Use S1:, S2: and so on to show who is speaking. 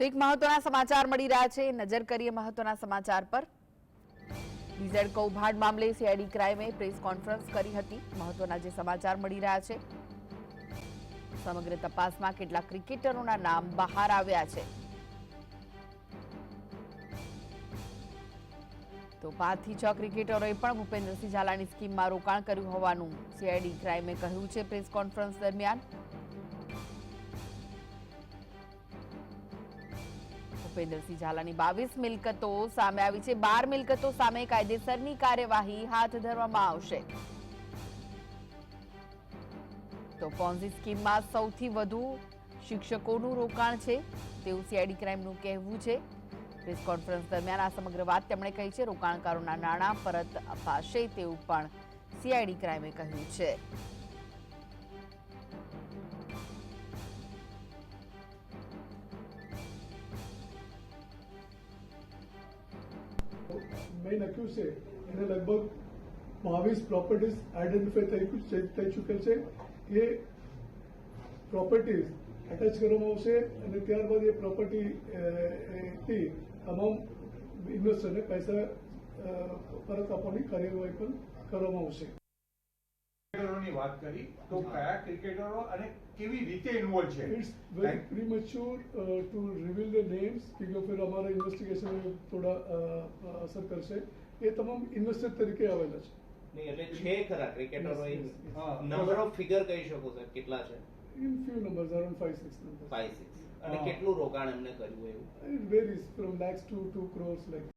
S1: તો એક મહત્વના સમાચાર મળી રહ્યા છે. નજર કરીએ મહત્વના સમાચાર પર. ડીઝેડ કૌભાંડ મામલે સીઆઈડી ક્રાઇમે પ્રેસ કોન્ફરન્સ કરી હતી. મહત્વના જે સમાચાર મળી રહ્યા છે. સમગ્ર તપાસમાં કેટલા ક્રિકેટરોના નામ બહાર આવ્યા છે. તો પાંચથી છ ક્રિકેટરોએ પણ ભૂપેન્દ્રસિંહ ઝાલાની સ્કીમમાં રોકાણ કર્યું હોવાનું સીઆઈડી ક્રાઇમે કહ્યું છે પ્રેસ કોન્ફરન્સ દરમિયાન. ભૂપેન્દ્રસિંહ ઝાલાની બાવીસ મિલકતો સામે આવી છે. બાર મિલકતો સામે કાયદેસરની કાર્યવાહી હાથ ધરવામાં આવશે. તો પોન્ઝી સ્કીમમાં સૌથી વધુ શિક્ષકોનું રોકાણ છે. તેવું સીઆઈડી ક્રાઇમનું કહેવું છે. પ્રેસ કોન્ફરન્સ દરમિયાન આ સમગ્ર વાત તેમણે કહી છે. રોકાણકારોના નાણાં પરત અપાશે તેવું પણ સીઆઈડી ક્રાઇમે કહ્યું છે.
S2: મેઇન અક્યુઝ છે. એને લગભગ બાવીસ પ્રોપર્ટીઝ આઈડેન્ટિફાઈ થઈ થઈ ચૂકેલ છે. એ પ્રોપર્ટીઝ એટેચ કરવામાં આવશે અને ત્યારબાદ એ પ્રોપર્ટી થી તમામ ઇન્વેસ્ટરને પૈસા પરત આપવાની કાર્યવાહી પણ કરવામાં આવશે.
S3: ક્રિકેટરોની વાત કરી તો કયા ક્રિકેટરો અને કેવી રીતે ઇન્વોલ્વ છે?
S2: It's very premature to reveal the names કે ફિર અમારા ઇન્વેસ્ટિગેશન થોડા અસર કરશે. એ તમામ ઇન્વેસ્ટર તરીકે આવેલા છે.
S4: નહીં એટલે છે ખરા ક્રિકેટરો. નંબર ઓફ ફિગર કહી શકો સર કેટલા છે?
S2: In few numbers around five six numbers
S4: five six અને કેટલું રોકાણ એમને કર્યું એવું?
S2: It varies from lakhs to two crores like